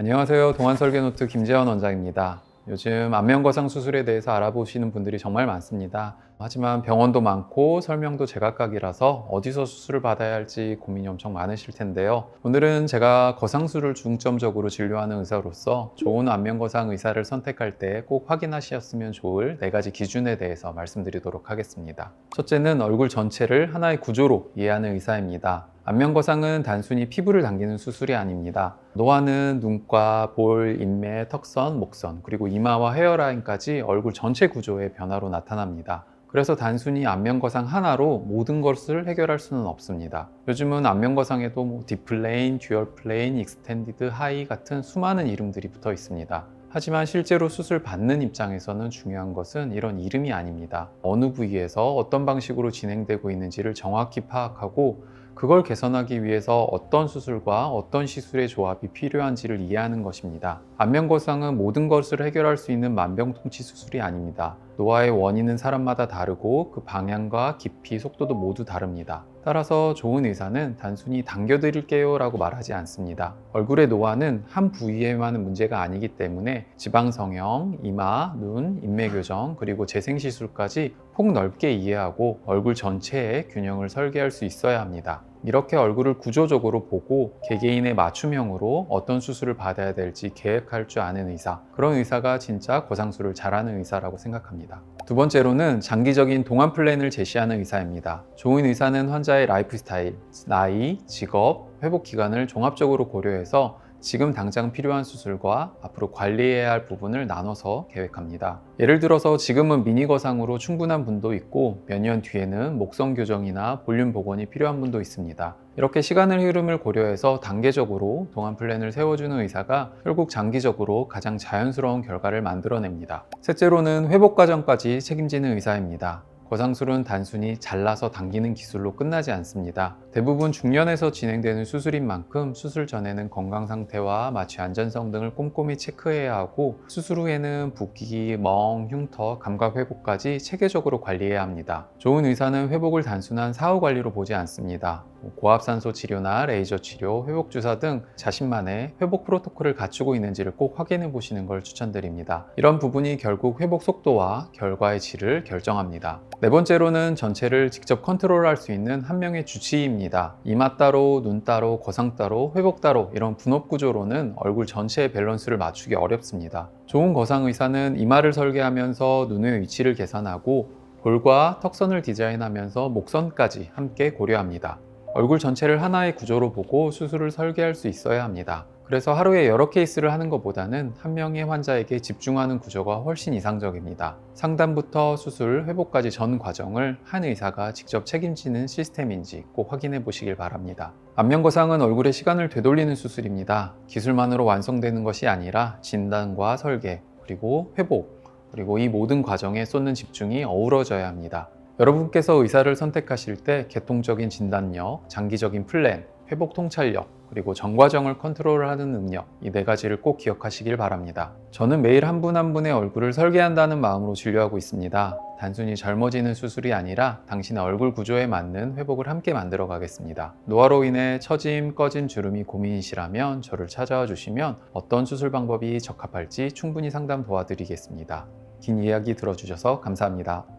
안녕하세요. 동안설계노트 김재원 원장입니다. 요즘 안면거상 수술에 대해서 알아보시는 분들이 정말 많습니다. 하지만 병원도 많고 설명도 제각각이라서 어디서 수술을 받아야 할지 고민이 엄청 많으실 텐데요. 오늘은 제가 거상술을 중점적으로 진료하는 의사로서 좋은 안면거상 의사를 선택할 때 꼭 확인하셨으면 좋을 네 가지 기준에 대해서 말씀드리도록 하겠습니다. 첫째는 얼굴 전체를 하나의 구조로 이해하는 의사입니다. 안면거상은 단순히 피부를 당기는 수술이 아닙니다. 노화는 눈과 볼, 인매, 턱선, 목선, 그리고 이마와 헤어라인까지 얼굴 전체 구조의 변화로 나타납니다. 그래서 단순히 안면거상 하나로 모든 것을 해결할 수는 없습니다. 요즘은 안면거상에도 뭐 디플레인, 듀얼 플레인, 익스텐디드, 하이 같은 수많은 이름들이 붙어 있습니다. 하지만 실제로 수술 받는 입장에서는 중요한 것은 이런 이름이 아닙니다. 어느 부위에서 어떤 방식으로 진행되고 있는지를 정확히 파악하고 그걸 개선하기 위해서 어떤 수술과 어떤 시술의 조합이 필요한지를 이해하는 것입니다. 안면거상은 모든 것을 해결할 수 있는 만병통치 수술이 아닙니다. 노화의 원인은 사람마다 다르고 그 방향과 깊이, 속도도 모두 다릅니다. 따라서 좋은 의사는 단순히 당겨드릴게요 라고 말하지 않습니다. 얼굴의 노화는 한 부위에만 문제가 아니기 때문에 지방성형, 이마, 눈, 인매 교정, 그리고 재생시술까지 폭넓게 이해하고 얼굴 전체의 균형을 설계할 수 있어야 합니다. 이렇게 얼굴을 구조적으로 보고 개개인의 맞춤형으로 어떤 수술을 받아야 될지 계획할 줄 아는 의사. 그런 의사가 진짜 거상술을 잘하는 의사라고 생각합니다. 두 번째로는 장기적인 동안 플랜을 제시하는 의사입니다. 좋은 의사는 환자의 라이프 스타일, 나이, 직업, 회복 기간을 종합적으로 고려해서 지금 당장 필요한 수술과 앞으로 관리해야 할 부분을 나눠서 계획합니다. 예를 들어서 지금은 미니 거상으로 충분한 분도 있고 몇 년 뒤에는 목성 교정이나 볼륨 복원이 필요한 분도 있습니다. 이렇게 시간의 흐름을 고려해서 단계적으로 동안 플랜을 세워주는 의사가 결국 장기적으로 가장 자연스러운 결과를 만들어냅니다. 셋째로는 회복 과정까지 책임지는 의사입니다. 거상술은 단순히 잘라서 당기는 기술로 끝나지 않습니다. 대부분 중년에서 진행되는 수술인 만큼 수술 전에는 건강 상태와 마취 안전성 등을 꼼꼼히 체크해야 하고 수술 후에는 붓기, 멍, 흉터, 감각 회복까지 체계적으로 관리해야 합니다. 좋은 의사는 회복을 단순한 사후 관리로 보지 않습니다. 고압산소 치료나 레이저 치료, 회복 주사 등 자신만의 회복 프로토콜을 갖추고 있는지를 꼭 확인해 보시는 걸 추천드립니다. 이런 부분이 결국 회복 속도와 결과의 질을 결정합니다. 네 번째로는 전체를 직접 컨트롤할 수 있는 한 명의 주치의입니다. 이마 따로, 눈 따로, 거상 따로, 회복 따로 이런 분업 구조로는 얼굴 전체의 밸런스를 맞추기 어렵습니다. 좋은 거상 의사는 이마를 설계하면서 눈의 위치를 계산하고 볼과 턱선을 디자인하면서 목선까지 함께 고려합니다. 얼굴 전체를 하나의 구조로 보고 수술을 설계할 수 있어야 합니다. 그래서 하루에 여러 케이스를 하는 것보다는 한 명의 환자에게 집중하는 구조가 훨씬 이상적입니다. 상담부터 수술, 회복까지 전 과정을 한 의사가 직접 책임지는 시스템인지 꼭 확인해 보시길 바랍니다. 안면거상은 얼굴의 시간을 되돌리는 수술입니다. 기술만으로 완성되는 것이 아니라 진단과 설계, 그리고 회복, 그리고 이 모든 과정에 쏟는 집중이 어우러져야 합니다. 여러분께서 의사를 선택하실 때 개통적인 진단력, 장기적인 플랜, 회복 통찰력, 그리고 전과정을 컨트롤하는 능력, 이 네 가지를 꼭 기억하시길 바랍니다. 저는 매일 한분한 분의 얼굴을 설계한다는 마음으로 진료하고 있습니다. 단순히 젊어지는 수술이 아니라 당신의 얼굴 구조에 맞는 회복을 함께 만들어 가겠습니다. 노화로 인해 처짐, 꺼진 주름이 고민이시라면 저를 찾아와 주시면 어떤 수술 방법이 적합할지 충분히 상담 도와드리겠습니다. 긴 이야기 들어주셔서 감사합니다.